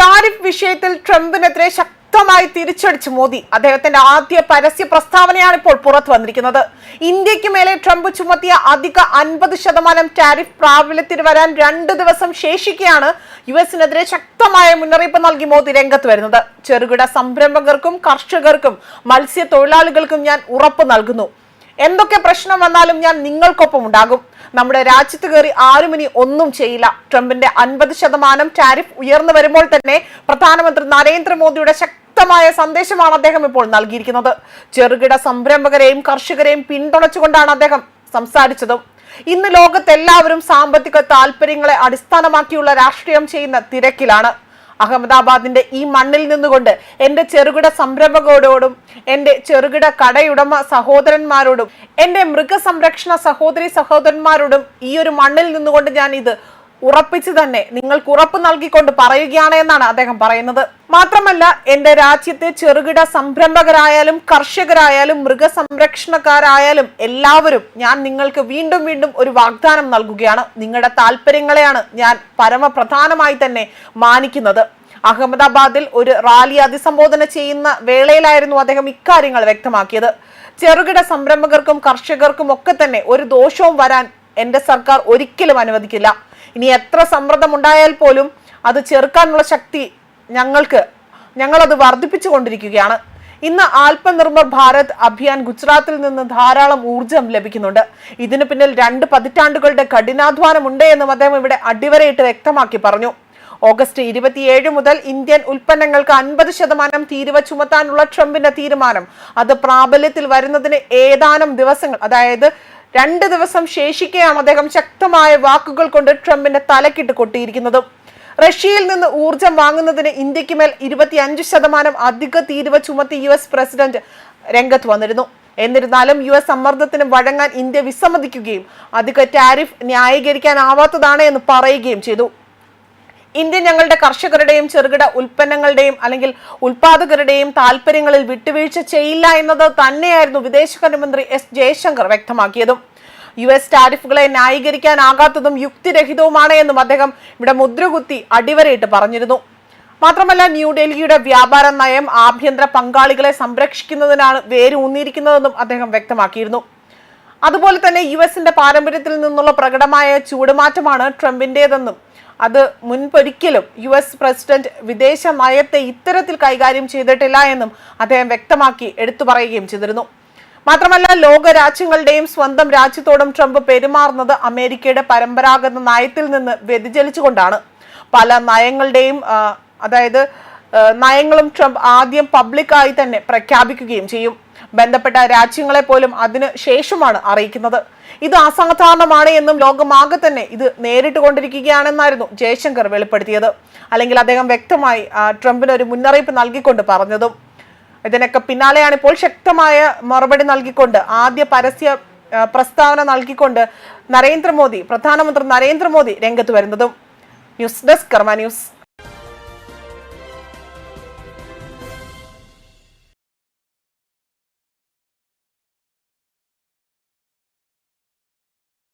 Tariff വിഷയത്തിൽ ട്രംപിനെതിരെ ശക്തമായി തിരിച്ചടിച്ച് മോദി. അദ്ദേഹത്തിന്റെ ആദ്യ പരസ്യ പ്രസ്താവനയാണ് ഇപ്പോൾ പുറത്തു വന്നിരിക്കുന്നത്. ഇന്ത്യയ്ക്ക് മേലെ ട്രംപ് ചുമത്തിയ അധിക അൻപത് ശതമാനം ടാരിഫ് പ്രാബല്യത്തിൽ വരാൻ രണ്ട് ദിവസം ശേഷിക്കെയാണ് യു എസിനെതിരെ ശക്തമായ മുന്നറിയിപ്പ് നൽകി മോദി രംഗത്ത് വരുന്നത്. ചെറുകിട സംരംഭകർക്കും കർഷകർക്കും മത്സ്യത്തൊഴിലാളികൾക്കും ഞാൻ ഉറപ്പ് നൽകുന്നു. എന്തൊക്കെ പ്രശ്നം വന്നാലും ഞാൻ നിങ്ങൾക്കൊപ്പം ഉണ്ടാകും നമ്മുടെ രാജ്യത്ത് കയറി ആരും ഇനി ഒന്നും ചെയ്യില്ല. ട്രംപിന്റെ അൻപത് ശതമാനം ടാരിഫ് ഉയർന്നു വരുമ്പോൾ തന്നെ പ്രധാനമന്ത്രി നരേന്ദ്രമോദിയുടെ ശക്തമായ സന്ദേശമാണ് അദ്ദേഹം ഇപ്പോൾ നൽകിയിരിക്കുന്നത്. ചെറുകിട സംരംഭകരെയും കർഷകരെയും പിന്തുണച്ചുകൊണ്ടാണ് അദ്ദേഹം സംസാരിച്ചതും. ഇന്ന് ലോകത്തെല്ലാവരും സാമ്പത്തിക താല്പര്യങ്ങളെ അടിസ്ഥാനമാക്കിയുള്ള രാഷ്ട്രീയം ചെയ്യുന്ന തിരക്കിലാണ്. അഹമ്മദാബാദിന്റെ ഈ മണ്ണിൽ നിന്നുകൊണ്ട് എന്റെ ചെറുകിട സംരംഭകരോടും എന്റെ ചെറുകിട കടയുടമ സഹോദരന്മാരോടും എന്റെ മൃഗസംരക്ഷണ സഹോദരി സഹോദരന്മാരോടും ഈ ഒരു മണ്ണിൽ നിന്നുകൊണ്ട് ഞാൻ ഇത് ഉറപ്പിച്ചു തന്നെ നിങ്ങൾക്ക് ഉറപ്പ് നൽകിക്കൊണ്ട് പറയുകയാണ് എന്നാണ് അദ്ദേഹം പറയുന്നത്. മാത്രമല്ല എന്റെ രാജ്യത്തെ ചെറുകിട സംരംഭകരായാലും കർഷകരായാലും മൃഗസംരക്ഷണക്കാരായാലും എല്ലാവരും ഞാൻ നിങ്ങൾക്ക് വീണ്ടും വീണ്ടും ഒരു വാഗ്ദാനം നൽകുകയാണ്. നിങ്ങളുടെ താല്പര്യങ്ങളെയാണ് ഞാൻ പരമപ്രധാനമായി തന്നെ മാനിക്കുന്നത്. അഹമ്മദാബാദിൽ ഒരു റാലി അഭിസംബോധന ചെയ്യുന്ന വേളയിലായിരുന്നു അദ്ദേഹം ഇക്കാര്യങ്ങൾ വ്യക്തമാക്കിയത്. ചെറുകിട സംരംഭകർക്കും കർഷകർക്കും ഒക്കെ തന്നെ ഒരു ദോഷവും വരാൻ എന്റെ സർക്കാർ ഒരിക്കലും അനുവദിക്കില്ല. ഇനി എത്ര സമ്മർദ്ദമുണ്ടായാൽ പോലും അത് ചെറുക്കാനുള്ള ശക്തി ഞങ്ങൾക്ക് ഞങ്ങളത് വർദ്ധിപ്പിച്ചു കൊണ്ടിരിക്കുകയാണ് ഇന്ന് ആത്മനിർഭർ ഭാരത് അഭിയാൻ ഗുജറാത്തിൽ നിന്ന് ധാരാളം ഊർജം ലഭിക്കുന്നുണ്ട്. ഇതിനു പിന്നിൽ രണ്ട് പതിറ്റാണ്ടുകളുടെ കഠിനാധ്വാനമുണ്ട് എന്നും അദ്ദേഹം ഇവിടെ അടിവരയിട്ട് വ്യക്തമാക്കി പറഞ്ഞു. ഓഗസ്റ്റ് ഇരുപത്തിയേഴ് മുതൽ ഇന്ത്യൻ ഉൽപ്പന്നങ്ങൾക്ക് അൻപത് ശതമാനം തീരുവ ചുമത്താനുള്ള ട്രംപിന്റെ തീരുമാനം. അത് പ്രാബല്യത്തിൽ വരുന്നതിന് ഏതാനും ദിവസങ്ങൾ അതായത് രണ്ട് ദിവസം ശേഷിക്കെയാണ് അദ്ദേഹം ശക്തമായ വാക്കുകൾ കൊണ്ട് ട്രംപിന്റെ തലക്കിട്ട് കൊട്ടിയിരിക്കുന്നത്. റഷ്യയിൽ നിന്ന് ഊർജം വാങ്ങുന്നതിന് ഇന്ത്യയ്ക്ക് മേൽ ഇരുപത്തിയഞ്ച് ശതമാനം അധിക തീരുവ ചുമത്തി യു എസ് പ്രസിഡന്റ് രംഗത്ത് വന്നിരുന്നു. എന്നിരുന്നാലും യു എസ് സമ്മർദ്ദത്തിന് വഴങ്ങാൻ ഇന്ത്യ വിസമ്മതിക്കുകയും അധിക ടാരിഫ് ന്യായീകരിക്കാനാവാത്തതാണ് എന്ന് പറയുകയും ചെയ്തു. ഇന്ത്യ ഞങ്ങളുടെ കർഷകരുടെയും ചെറുകിട ഉൽപ്പന്നങ്ങളുടെയും അല്ലെങ്കിൽ ഉൽപാദകരുടെയും താല്പര്യങ്ങളിൽ വിട്ടുവീഴ്ച ചെയ്യില്ല എന്നത് തന്നെയായിരുന്നു വിദേശകാര്യമന്ത്രി എസ് ജയശങ്കർ വ്യക്തമാക്കിയതും. യു എസ് ടാരിഫുകളെ ന്യായീകരിക്കാനാകാത്തതും യുക്തിരഹിതവുമാണ് എന്നും അദ്ദേഹം ഇവിടെ മുദ്രകുത്തി അടിവരയിട്ട് പറഞ്ഞിരുന്നു. മാത്രമല്ല ന്യൂഡൽഹിയുടെ വ്യാപാര നയം ആഭ്യന്തര പങ്കാളികളെ സംരക്ഷിക്കുന്നതിനാണ് വേരൂന്നിയിരിക്കുന്നതെന്നും അദ്ദേഹം വ്യക്തമാക്കിയിരുന്നു. അതുപോലെ തന്നെ യു എസിന്റെ പാരമ്പര്യത്തിൽ നിന്നുള്ള പ്രകടമായ ചൂടുമാറ്റമാണ് ട്രംപിന്റേതെന്നും അത് മുൻപൊരിക്കലും യു എസ് പ്രസിഡന്റ് വിദേശ നയത്തെ ഇത്തരത്തിൽ കൈകാര്യം ചെയ്തിട്ടില്ല എന്നും അദ്ദേഹം വ്യക്തമാക്കി എടുത്തു പറയുകയും ചെയ്തിരുന്നു. മാത്രമല്ല ലോക രാജ്യങ്ങളുടെയും സ്വന്തം രാജ്യത്തോടും ട്രംപ് പെരുമാറുന്നത് അമേരിക്കയുടെ പരമ്പരാഗത നയത്തിൽ നിന്ന് വ്യതിചലിച്ചുകൊണ്ടാണ്. പല നയങ്ങളുടെയും അതായത് നയങ്ങളും ട്രംപ് ആദ്യം പബ്ലിക്കായി തന്നെ പ്രഖ്യാപിക്കുകയും ചെയ്യും. ബന്ധപ്പെട്ട രാജ്യങ്ങളെ പോലും അതിനു ശേഷമാണ് അറിയിക്കുന്നത്. ഇത് അസാധാരണമാണ് എന്നും ലോകമാകെ തന്നെ ഇത് നേരിട്ട് കൊണ്ടിരിക്കുകയാണെന്നായിരുന്നു ജയശങ്കർ വെളിപ്പെടുത്തിയത്. അല്ലെങ്കിൽ അദ്ദേഹം വ്യക്തമായി ട്രംപിന് ഒരു മുന്നറിയിപ്പ് നൽകിക്കൊണ്ട് പറഞ്ഞതും. ഇതിനൊക്കെ പിന്നാലെയാണ് ഇപ്പോൾ ശക്തമായ മറുപടി നൽകിക്കൊണ്ട് ആദ്യ പരസ്യ പ്രസ്താവന നൽകിക്കൊണ്ട് നരേന്ദ്രമോദി പ്രധാനമന്ത്രി നരേന്ദ്രമോദി രംഗത്ത് വരുന്നതും. News desk Karma news.